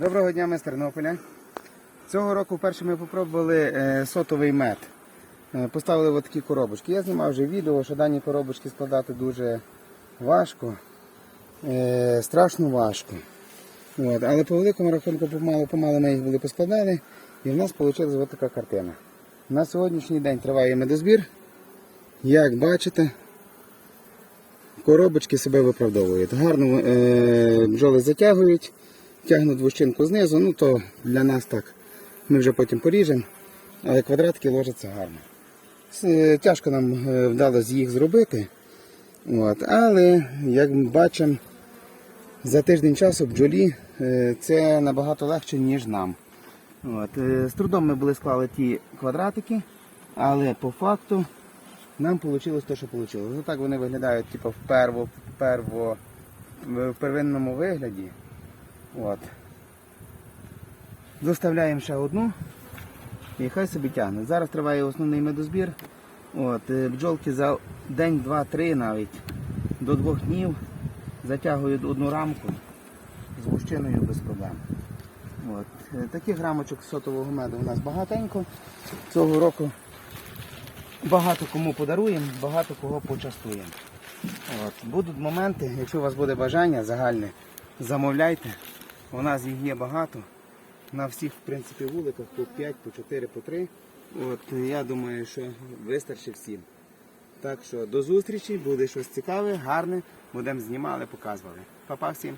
Доброго дня, ми з Тернополя. Цього року вперше ми спробували е, сотовий мед. Е, Поставили от такі коробочки. Я знімав вже відео, що дані коробочки складати дуже важко. Е, страшно важко. От. Але по великому рахунку помалу, помалу ми їх були поскладали і в нас вийшла така картина. На сьогоднішній день триває медозбір. Як бачите, коробочки себе виправдовують. Гарно бджоли затягують, тягнуть вущинку знизу, ну то для нас так. Ми вже потім поріжемо, але квадратики ложаться гарно. Е, Тяжко нам е, вдалося їх зробити. От. Але, як ми бачимо, за тиждень часу бджолі е, це набагато легше, ніж нам. От. З трудом ми були склали ті квадратики, але по факту нам вийшло те, що вийшло. Ну так вони виглядають типу, в, перво, перво, в первинному вигляді. От. Доставляємо ще одну і хай собі тягне. Зараз триває основний медозбір. От, е, бджолки за день, два, три навіть до двох днів затягують одну рамку з гущиною без проблем. От. е, Таких рамочок сотового меду у нас багатенько. Цього року багато кому подаруємо, багато кого почастуємо. От. Будуть моменти, якщо у вас буде бажання загальне, замовляйте. У нас їх є багато. На всіх, в принципі, вуликах по 5, по 4, по 3. От, я думаю, що вистачить всім. Так що до зустрічі, буде щось цікаве, гарне. Будемо знімали, показували. Па-па всім.